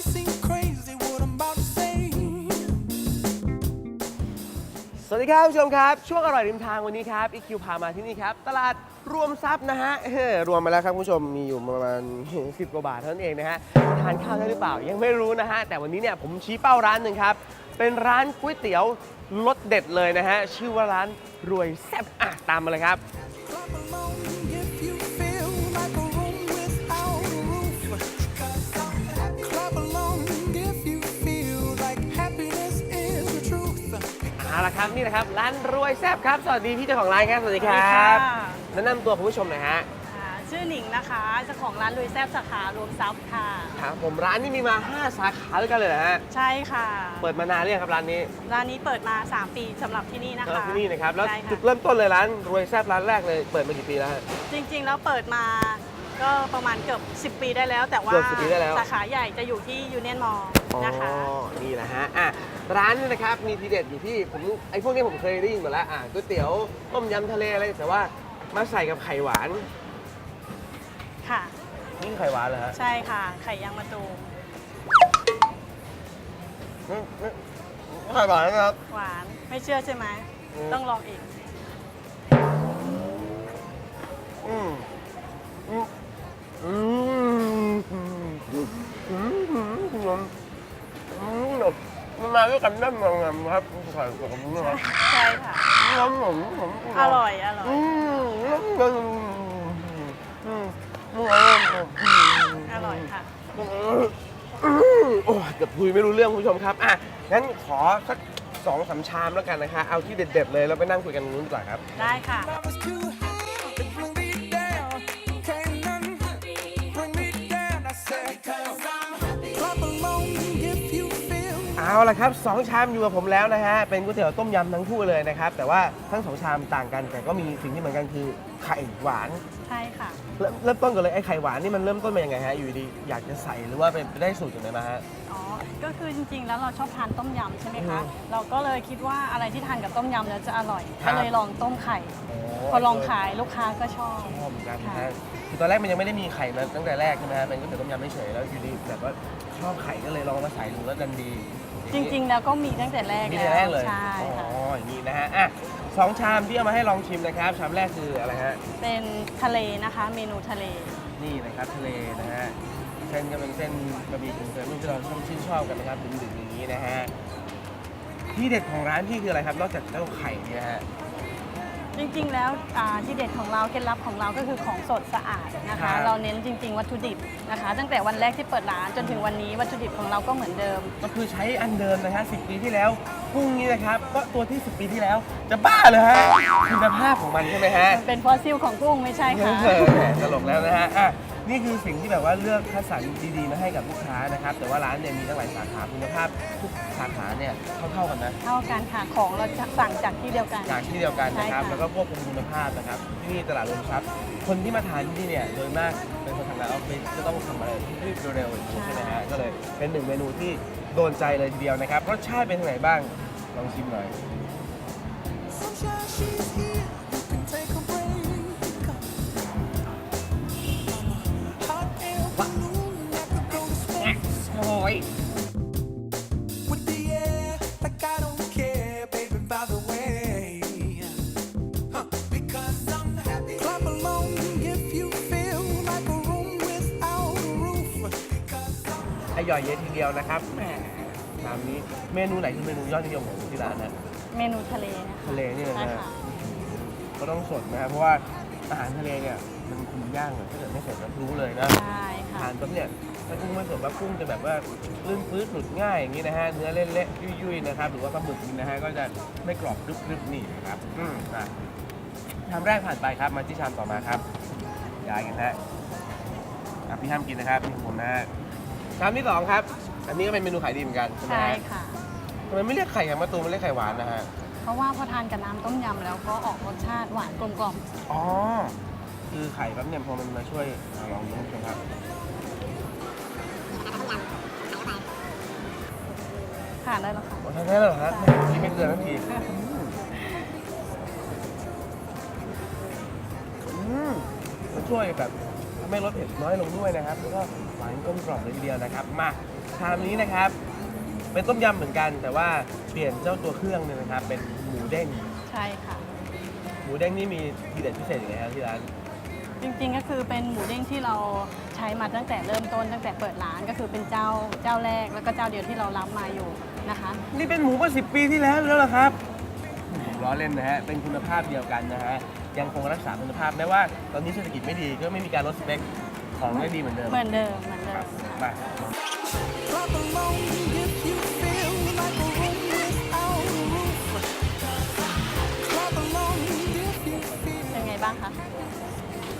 สวัสดีครับคุณผู้ชมครับ ช่วงอร่อยริมทางวันนี้ครับอีคิวพามาที่นี่ครับ ตลาดรวมทรัพย์นะฮะเฮ้อรวมมาแล้วครับคุณผู้ชมมีอยู่ประมาณ 10กว่าบาทเท่านั้นเองนะฮะทานข้าวได้หรือเปล่ายังไม่รู้นะฮะแต่วันนี้เนี่ยผมชี้เป้าร้านหนึ่งครับ เป็นร้านก๋วยเตี๋ยวรสเด็ดเลยนะฮะชื่อว่าร้านรวยแซ่บอะตามมาเลยครับ เอาละครับนี่นะครับร้านรวยแซ่บครับ สวัสดีพี่เจ้าของร้านครับสวัสดีครัสวัสดีบค่ะแนะนำตัวคุณผู้ชมหน่อยฮะอ่าชื่อหนิงนะคะเจ้าของร้านลุยแซบสาขารวมทรัพย์ค่ะ ครับผมร้านนี้มีมา 5 สาขาด้วยกันเลยนะฮะใช่ค่ะ เปิดมานานหรือยังครับร้านนี้ร้านนี้เปิดมา 3 ปีสำหรับที่นี่นะสำหรับคะที่นี่นะครับแล้วใช่จุดค่ะเริ่มต้นเลยร้านรวยแซ่บร้านแรกเลยเปิดมากี่ปีแล้วฮะจริงๆ แล้วเปิดมา ก็ประมาณเกือบ 10 ปีได้แล้ว แต่ว่าเกือบ10ปีได้แล้ว สาขาใหญ่จะอยู่ที่ยูเนียนมอลนะคะ อ๋อนี่แหละฮะอะร้านนี่นะครับมีทีเด็ดอยู่ที่ผมไอ้พวกนี้ผมเคยได้ยินหมดแล้วอะก๋วยเตี๋ยวต้มยำทะเลอะไรแต่ว่ามาใส่กับไข่หวานค่ะ นี่ไข่หวานเหรอฮะใช่ค่ะ ไข่ยางมะตูมอืมอืมไข่หวานนะครับ หวานไม่เชื่อใช่ไหมอืม ต้องลองอีก อืมอืมอื มันมาด้วยกันได้ยังไงครับไข่กับผมนะครับใช่ค่ะน้ำหนมผมอร่อยอร่อยอืมน้ำหนมอืมอืมอร่อยค่ะโอ้ยเกือบคุยไม่รู้เรื่องคุณผู้ชมครับอะงั้นขอสักสองสามชามแล้วกันนะคะ เอาที่เด็ดๆเลยแล้วไปนั่งคุยกันตรงนู้นดีกว่าครับ ได้ค่ะ เอาละครับสองชามอยู่กับผมแล้วนะฮะ เป็นก๋วยเตี๋ยวต้มยำทั้งคู่เลยนะครับ แต่ว่าทั้งสองชามต่างกัน แต่ก็มีสิ่งที่เหมือนกันคือไข่หวาน ใช่ค่ะ เริ่มเริ่มต้นกันเลยไอ้ไข่หวานนี่มันเริ่มต้นมายังไงฮะ อยู่ดีอยากจะใส่หรือว่าไปได้สูตรจากไหนมาฮะ อ๋อ ก็คือจริงๆ แล้วเราชอบทานต้มยำใช่ไหมคะ อืมเราก็เลยคิดว่าอะไรที่ทานกับต้มยำแล้วจะอร่อย ครัก็บ เลยลองต้มไข่ พอลองขายลูกค้าก็ชอบ ชอบเหมือนกันนะค่ะฮะคือตอนแรกมันยังไม่ได้มีไข่มาตั้งแต่แรกใช่ไหมฮะเป็นก๋วยเตี๋ยวต้มยำไม่เฉยแล้วอยู่ดีแบบว่าชอบไข่ก็เลยลองมาใส่ดูแล้วดันดี จริงๆ แล้วก็มีตั้งแต่แรกมีแล้แต่วแรกเลยใช่อ๋ค่ะ ออย่างนี้นะฮะอะสองชามที่เอามาให้ลองชิมนะครับ ชามแรกคืออะไรฮะ เป็นทะเลนะคะ เมนูทะเล นี่นะครับทะเลนะฮะเส้นก็เป็นเส้นบะหมี่กึ่งสำเร็จรูปที่เราชอบชื่นชอบกันนะครับดึกๆอย่างนี้นะฮะที่เด็ดของร้านพี่คืออะไรครับ นอกจากเจ้าไข่เนี่ยฮะจ ริง ๆ แล้วอ่าที่เด็ดของเราเคล็ดลับของเราก็คือของสดสะอาดนะครัคะ บ เราเน้นจริง ๆ วัตถุดิบนะคะ ตั้งแต่วันแรกที่เปิดร้านจนถึงวันนี้วัตถุดิบของเราก็เหมือนเดิม ก็คือใช้อันเดิมนะฮะ10ปีที่แล้วกุ้งนี่นะครับ ก็ตัวที่ 10 ปีที่แล้ว จะบ้าเลยฮะคุณภาพของมันใช่ไหมฮะ มันเป็นฟอสซิลของกุ้งไม่ใช่ค่ะ เออแหมตลกแล้วนะฮะอะ นี่คือสิ่งที่แบบว่าเลือกคัดสรรดีๆมาให้กับลูกค้านะครับ แต่ว่าร้านเนี่ยมีตั้งหลายสาขาคุณภาพทุกสาขาเนี่ยเท่าๆกันนะ เท่ากันค่ะของเราจะสั่งจากที่เดียวกัน จากที่เดียวกันนะครับ ใช่ค่ะ แล้วก็ควบคุมคุณภาพนะครับ ที่นี่ตลาดรวมทรัพย์คนที่มาทานที่นี่เนี่ยโดยมากเป็นคนทำงานออฟฟิศจะต้องทำอะไรรีบเร็วๆอย่างนี้ใช่ไหมฮะก็เลยเป็นหนึ่งเมนูที่โดนใจเลยทีเดียวนะครับรสชาติเป็นยังไงบ้างลองชิมหน่อย sunshine, she's here. I'm อร่อยเยอะทีเดียวนะครับแหมตามนี้เมนูไหนคือเมนูยอดนิยมของที่ร้านนะเมนูทะเลนะคะทะเลนี่เลยใช่นะค่ะก็ต้องสดนะครับเพราะว่าอาหารทะเลเนี่ยมันคุมย่างอะถ้าเกิดไม่สดก็รู้เลยนะ ใช่ค่ะ ทานปั๊บเนี่ยถ้ากุ้งไม่สดปั๊บกุ้งจะแบบว่าลื่นปื้ดหลุดง่ายอย่างนี้นะฮะ เนื้อเละๆยุ่ยๆนะครับ หรือว่าปลาหมึกนี่นะฮะ ก็จะไม่กรอบกรึบๆนี่นะครับ อืมอะชามแรกผ่านไปครับ มาที่ชามต่อมาครับ ยายกันฮะอะพี่ห้ามกินนะครับนี่ของผมนะฮะ ชามที่สองครับ อันนี้ก็เป็นเมนูขายดีเหมือนกันใช่ไหมใช่ฮะค่ะ ทำไมไม่เรียกไข่แฮมมะตูมไม่เรียกไข่หวานนะฮะ เพราะว่าพอทานกับน้ำต้มยำแล้วก็ออกรสชาติหวานกลมกล่อมอ๋อ คือไข่ปั๊บเนี่ยพอมันมาช่วยอะลองดูคุณผู้ชมครับ ทานได้แล้วค่ะ โอ้ทำได้แล้วเหรอฮะนี่ไม่เกินนาทีอืมมันช่วยแบบทำให้รสเผ็ดน้อยลงด้วยนะครับ แล้วก็ หวานกลมกล่อมเลยทีเดียวนะครับ มาชามนี้นะครับ เป็นต้มยำเหมือนกันแต่ว่าเปลี่ยนเจ้าตัวเครื่องเนี่ยนะครับ เป็นหมูเด้ง ใช่ค่ะ หมูเด้งนี่มีทีเด็ดพิเศษยังไงครับที่ร้าน จริงๆก็คือเป็นหมูเด้งที่เราใช้มาตั้งแต่เริ่มต้นตั้งแต่เปิดร้านก็คือเป็นเจ้าเจ้าแรกแล้วก็เจ้าเดียวที่เรารับมาอยู่นะคะ นี่เป็นหมูเมื่อสิปีที่แล้วแล้วเหรอครับผมล้อเล่นนะฮะ เป็นคุณภาพเดียวกันนะฮะ ยังคงรักษาคุณภาพแม้ว่าตอนนี้เศรษฐกิจไม่ดีก็ไม่มีการลดสเปค ของได้ดีเหมือนเดิมเหมือนเดิมเหมือนเดิครับมมา Clap along if you feel like a room without a roof. Clap along if you feel. เป็นไงบ้างคะ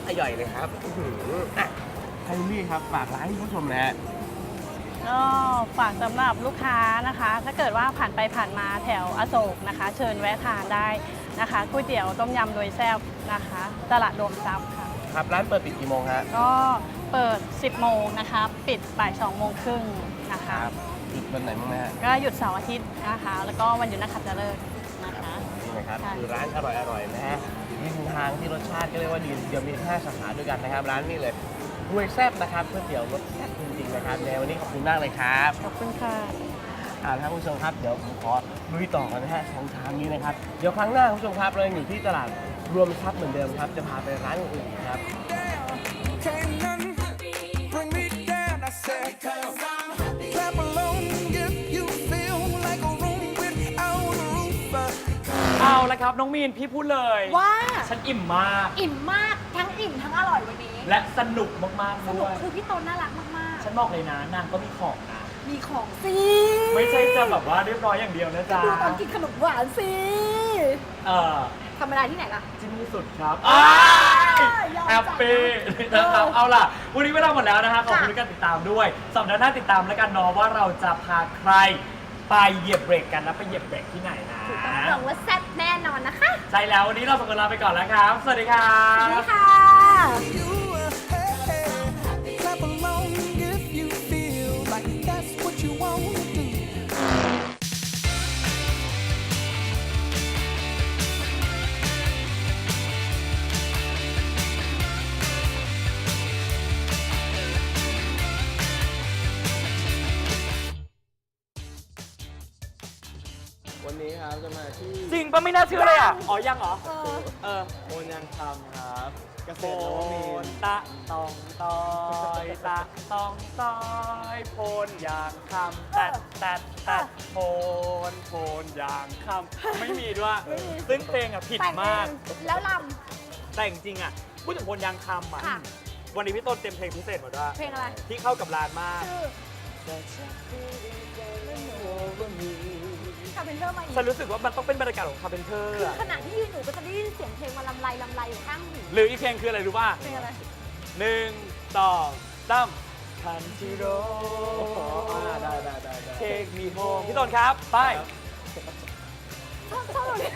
อร่อยเลยครับอื้อหืออะไทนี่ครับฝากร้านให้ผู้ชมนะฮะ ก็ฝากสำหรับลูกค้านะคะ ถ้าเกิดว่าผ่านไปผ่านมาแถวอโศกนะคะ เชิญแวะทานได้นะคะก๋วยเตี๋ยวต้มยำโดยแซ่บนะคะ ตลาดรวมทรัพย์ค่ะ ครับ ร้านเปิดปิดกี่โมงฮะก็เปิด 10 โมงนะคะปิดบ่าย2โมงครึ่งนะคะ หยุดวันไหนบ้างนะฮะก็หยุดเสาร์อาทิตย์นะคะ แล้วก็วันหยุดนักขัตฤกษ์นะคะ นี่นะครับค่ะ คือร้านอร่อยๆนะฮะริมทางที่รสชาติก็เรียกว่าดีเดี๋ยวมี5สาขาด้วยกันนะครับ ร้านนี้เลยรวยแซ่บนะครับก๋วยเตี๋ยวรสแซ่บจริงๆนะครับในวันนี้ขอบคุณมากเลยครับ ขอบคุณค่ะ อ่าท่านผู้ชมครับเดี๋ยวผมขอลุยต่อกันนะฮะสองชามนี้นะครับเดี๋ยวครั้งหน้าคุณผู้ชมครับเรายังอยู่ที่ตลาดรวมทรัพย์เหมือนเดิมครับ จะพาไปร้านอื่นๆครับ Can't none bring me down. I said, clap along if you feel like a room without a roof. เอาละครับ น้องมีนพี่พูดเลยว่าฉันอิ่มมาก อิ่มมากทั้งอิ่มทั้งอร่อยวันนี้และสนุกมาก ๆสนุด้กวยคือพี่ต้นน่ารักมาก ฉันบอกเลยนะนางก็มีของนะๆ มีของสิไม่ใช่จะแบบว่าเรียบร้อยอย่างเดียวนะจ๊ะดูตอนกินขนมหวานสิเออธรรมดาที่ไหนล่ะ ที่นี่สุดครับอ้ายยอมแฮปจ่ายปี้นะนะครับเออเอาล่ะ วันนี้เวลาหมดแล้วนะฮะขอบคุณค่ะที่การติดตามด้วย สัปดาห์หน้าติดตามแล้วกันเนาะว่าเราจะพาใครไปเหยียบเบรกกันแล้วไปเหยียบเบรกที่ไหนนะรับรองว่าแซ่บแน่นอนนะคะ ใช่แล้ววันนี้เราสองคนลาไปก่อนแล้วครับ สวัสดีครับนี่ค่ะ ที่จริงปะไม่น่าเชื่อเลยอะ อ๋อยังเหรอ เออเออโอนยังทำครับเกษโพตรนวมินนทร์ตะตองตอยตะตองตอยโพนยางคำแตดแตดแตดโพนโพนยางคำไม่มีด้วยไม่มีซึ่งเพลงอะผิดแต่งเอมาก งแล้วล แต่จริงๆอะพูดถึงโพนยางคำอะค่ะวันนี้พี่ต้นเต็มเพลงพิเศษมาด้วยำเพลงอะไรที่เข้ากับร้านมาก ชื่อ คาเพนเทอร์มาอีกฉันรู้สึกว่ามันต้องเป็นบรรยากาศของคาร์เพนเทอร์คือขณะที่ยืนอยู่ก็จะได้ยินเสียงเพลงมาลำไรลำไรอยู่ข้างหูหรืออีกเพลงคืออะไรรู้ป่ะเพลงอะไรหนึ่งสองสามทันจิโร่ได้ได้ได้ได้เทคมีโฮมพี่ต้นครับ ไปชอบชอบแบบนี้